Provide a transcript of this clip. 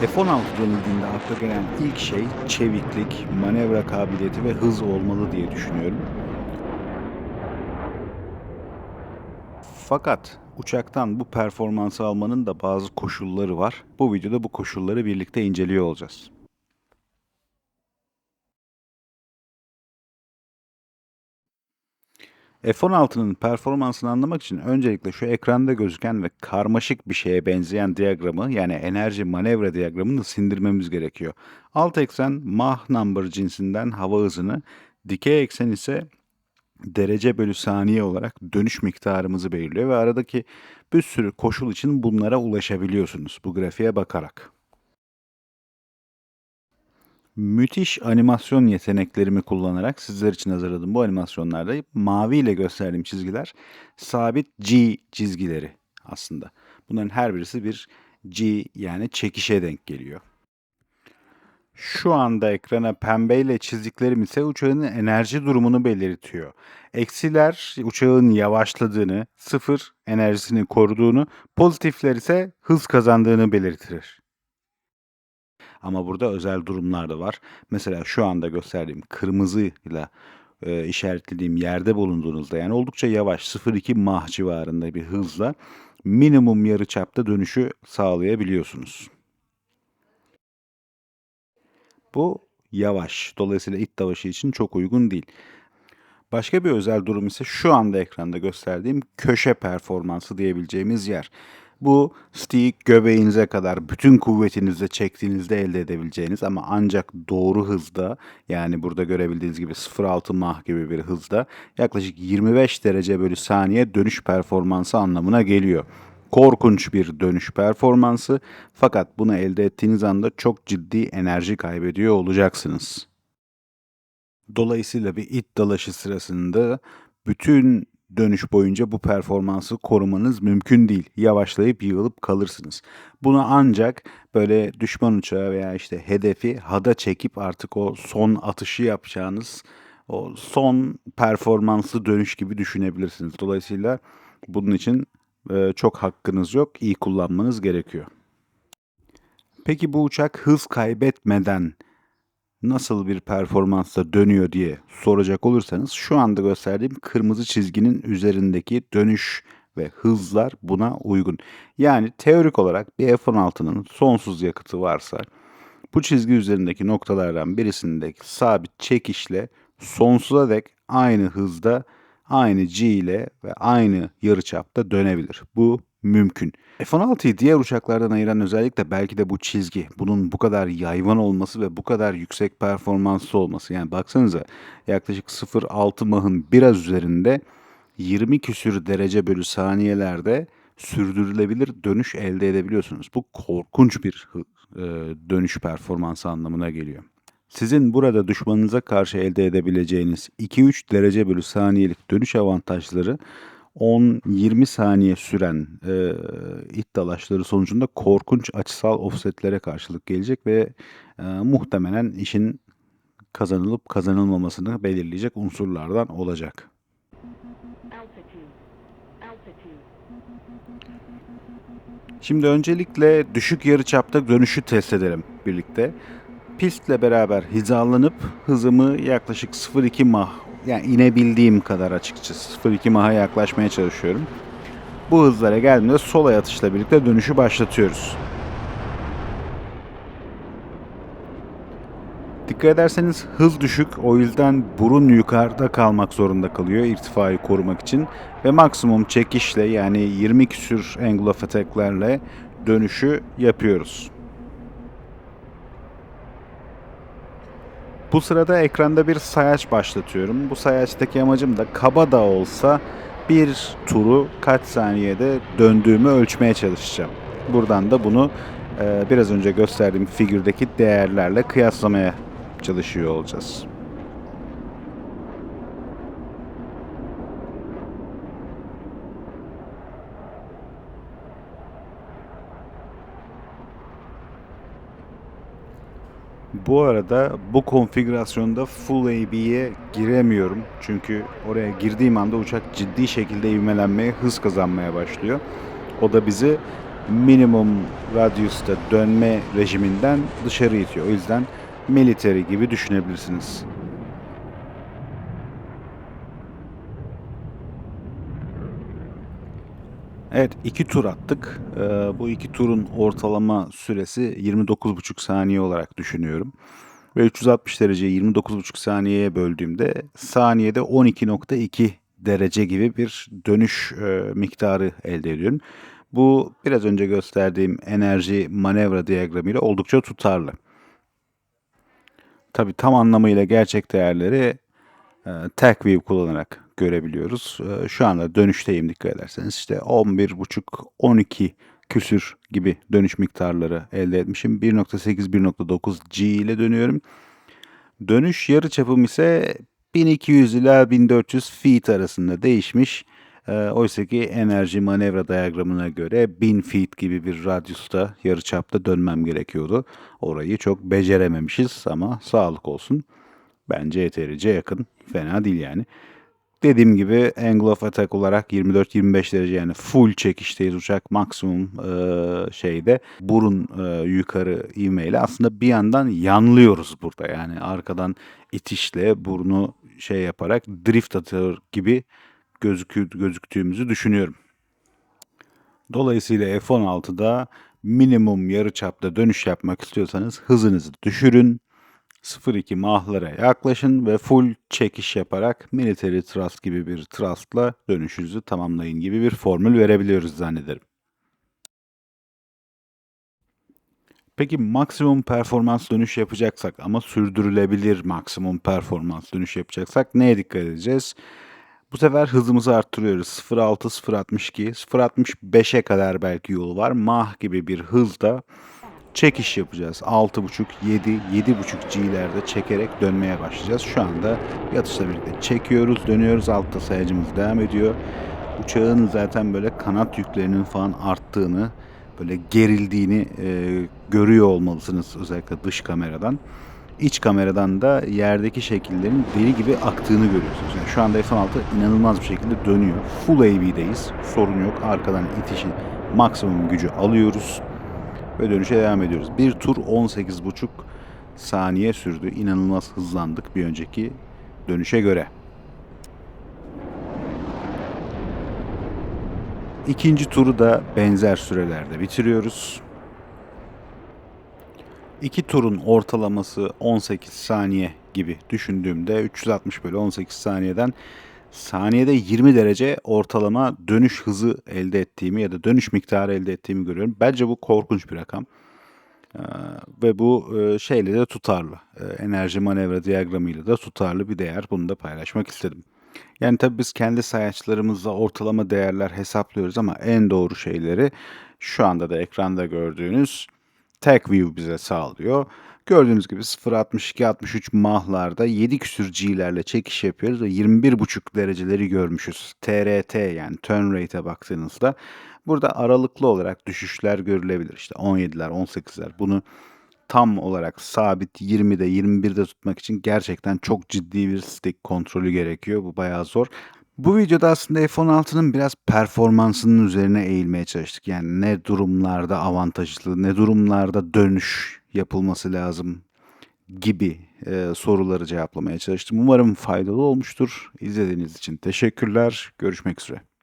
F-16 denildiğinde akla gelen ilk şey çeviklik, manevra kabiliyeti ve hız olmalı diye düşünüyorum. Fakat uçaktan bu performansı almanın da bazı koşulları var. Bu videoda bu koşulları birlikte inceliyor olacağız. F-16'nın performansını anlamak için öncelikle şu ekranda gözüken ve karmaşık bir şeye benzeyen diyagramı yani enerji manevra diyagramını sindirmemiz gerekiyor. Alt eksen Mach number cinsinden hava hızını, dikey eksen ise derece bölü saniye olarak dönüş miktarımızı belirliyor ve aradaki bir sürü koşul için bunlara ulaşabiliyorsunuz bu grafiğe bakarak. Müthiş animasyon yeteneklerimi kullanarak sizler için hazırladığım bu animasyonlarda mavi ile gösterdiğim çizgiler sabit G çizgileri aslında. Bunların her birisi bir G yani çekişe denk geliyor. Şu anda ekrana pembeyle çizdiklerim ise uçağın enerji durumunu belirtiyor. Eksiler uçağın yavaşladığını, sıfır enerjisini koruduğunu, pozitifler ise hız kazandığını belirtir. Ama burada özel durumlar da var. Mesela şu anda gösterdiğim kırmızıyla e, işaretlediğim yerde bulunduğunuzda yani oldukça yavaş 0.2 mah civarında bir hızla minimum yarıçapta dönüşü sağlayabiliyorsunuz. Bu yavaş. Dolayısıyla it davaşı için çok uygun değil. Başka bir özel durum ise şu anda ekranda gösterdiğim köşe performansı diyebileceğimiz yer. Bu stick göbeğinize kadar bütün kuvvetinizle çektiğinizde elde edebileceğiniz ama ancak doğru hızda yani burada görebildiğiniz gibi 0.6 mah gibi bir hızda yaklaşık 25 derece bölü saniye dönüş performansı anlamına geliyor. Korkunç bir dönüş performansı fakat bunu elde ettiğiniz anda çok ciddi enerji kaybediyor olacaksınız. Dolayısıyla bir it dalaşı sırasında bütün dönüş boyunca bu performansı korumanız mümkün değil. Yavaşlayıp yığılıp kalırsınız. Bunu ancak böyle düşman uçağı veya işte hedefi hada çekip artık o son atışı yapacağınız o son performanslı dönüş gibi düşünebilirsiniz. Dolayısıyla bunun için e, çok hakkınız yok. İyi kullanmanız gerekiyor. Peki bu uçak hız kaybetmeden nasıl bir performansla dönüyor diye soracak olursanız şu anda gösterdiğim kırmızı çizginin üzerindeki dönüş ve hızlar buna uygun. Yani teorik olarak bir F-16'nın sonsuz yakıtı varsa bu çizgi üzerindeki noktalardan birisindeki sabit çekişle sonsuza dek aynı hızda aynı G ile ve aynı yarıçapta dönebilir. Bu mümkün. F-16'yı diğer uçaklardan ayıran özellik de belki de bu çizgi. Bunun bu kadar yayvan olması ve bu kadar yüksek performanslı olması. Yani baksanıza yaklaşık 0.6 mahın biraz üzerinde 20 küsür derece bölü saniyelerde sürdürülebilir dönüş elde edebiliyorsunuz. Bu korkunç bir e, dönüş performansı anlamına geliyor. Sizin burada düşmanınıza karşı elde edebileceğiniz 2-3 derece bölü saniyelik dönüş avantajları 10-20 saniye süren e, it sonucunda korkunç açısal offsetlere karşılık gelecek ve e, muhtemelen işin kazanılıp kazanılmamasını belirleyecek unsurlardan olacak. Şimdi öncelikle düşük yarıçapta dönüşü test edelim birlikte. Pistle beraber hizalanıp hızımı yaklaşık 0.2 mah yani inebildiğim kadar açıkçası 0.2 maha yaklaşmaya çalışıyorum. Bu hızlara geldiğinde sol atışla birlikte dönüşü başlatıyoruz. Dikkat ederseniz hız düşük o yüzden burun yukarıda kalmak zorunda kalıyor irtifayı korumak için ve maksimum çekişle yani 20 küsür angle of attack'lerle dönüşü yapıyoruz. Bu sırada ekranda bir sayaç başlatıyorum. Bu sayaçtaki amacım da kaba da olsa bir turu kaç saniyede döndüğümü ölçmeye çalışacağım. Buradan da bunu e, biraz önce gösterdiğim figürdeki değerlerle kıyaslamaya çalışıyor olacağız. Bu arada bu konfigürasyonda Full AB'ye giremiyorum. Çünkü oraya girdiğim anda uçak ciddi şekilde ivmelenmeye, hız kazanmaya başlıyor. O da bizi minimum radiusta dönme rejiminden dışarı itiyor. O yüzden military gibi düşünebilirsiniz. Evet iki tur attık. Ee, bu iki turun ortalama süresi 29,5 saniye olarak düşünüyorum. Ve 360 dereceyi 29,5 saniyeye böldüğümde saniyede 12.2 derece gibi bir dönüş e, miktarı elde ediyorum. Bu biraz önce gösterdiğim enerji manevra diyagramı ile oldukça tutarlı. Tabi tam anlamıyla gerçek değerleri e, TagView kullanarak görebiliyoruz. E, şu anda dönüşteyim dikkat ederseniz işte 11.5-12 küsür gibi dönüş miktarları elde etmişim. 1.8-1.9 G ile dönüyorum. Dönüş yarı çapım ise 1200 ila 1400 feet arasında değişmiş. E, Oysa ki enerji manevra diyagramına göre 1000 feet gibi bir radyusta yarı çapta dönmem gerekiyordu. Orayı çok becerememişiz ama sağlık olsun. Bence yeterince yakın. Fena değil yani. Dediğim gibi angle of attack olarak 24-25 derece yani full çekişteyiz uçak maksimum e, şeyde burun e, yukarı ivmeyle aslında bir yandan yanlıyoruz burada yani arkadan itişle burnu şey yaparak drift atıyor gibi gözükü, gözüktüğümüzü düşünüyorum. Dolayısıyla F-16'da minimum yarı çapta dönüş yapmak istiyorsanız hızınızı düşürün. 0.2 mahlara yaklaşın ve full çekiş yaparak military thrust gibi bir thrustla dönüşünüzü tamamlayın gibi bir formül verebiliyoruz zannederim. Peki maksimum performans dönüş yapacaksak ama sürdürülebilir maksimum performans dönüş yapacaksak neye dikkat edeceğiz? Bu sefer hızımızı arttırıyoruz. 0.6, 0.62, 0.65'e kadar belki yol var. Mah gibi bir hızda çekiş yapacağız. 6.5, 7, 7.5 G'lerde çekerek dönmeye başlayacağız. Şu anda yatışla birlikte çekiyoruz, dönüyoruz. Altta sayacımız devam ediyor. Uçağın zaten böyle kanat yüklerinin falan arttığını, böyle gerildiğini e, görüyor olmalısınız özellikle dış kameradan. İç kameradan da yerdeki şekillerin deli gibi aktığını görüyorsunuz. Yani şu anda F-16 inanılmaz bir şekilde dönüyor. Full AV'deyiz. Sorun yok. Arkadan itişi maksimum gücü alıyoruz ve dönüşe devam ediyoruz. Bir tur 18,5 saniye sürdü. İnanılmaz hızlandık bir önceki dönüşe göre. İkinci turu da benzer sürelerde bitiriyoruz. İki turun ortalaması 18 saniye gibi düşündüğümde 360 bölü 18 saniyeden saniyede 20 derece ortalama dönüş hızı elde ettiğimi ya da dönüş miktarı elde ettiğimi görüyorum. Bence bu korkunç bir rakam. Ee, ve bu e, şeyle de tutarlı. Ee, enerji manevra diyagramıyla da tutarlı bir değer. Bunu da paylaşmak istedim. Yani tabii biz kendi sayaçlarımızla ortalama değerler hesaplıyoruz ama en doğru şeyleri şu anda da ekranda gördüğünüz TagView bize sağlıyor. Gördüğünüz gibi 0.62-63 mahlarda 7 küsür G'lerle çekiş yapıyoruz ve 21.5 dereceleri görmüşüz. TRT yani turn rate'e baktığınızda burada aralıklı olarak düşüşler görülebilir. İşte 17'ler, 18'ler. Bunu tam olarak sabit 20'de 21'de tutmak için gerçekten çok ciddi bir stick kontrolü gerekiyor. Bu bayağı zor. Bu videoda aslında F-16'nın biraz performansının üzerine eğilmeye çalıştık. Yani ne durumlarda avantajlı, ne durumlarda dönüş yapılması lazım gibi e, soruları cevaplamaya çalıştım. Umarım faydalı olmuştur. İzlediğiniz için teşekkürler. Görüşmek üzere.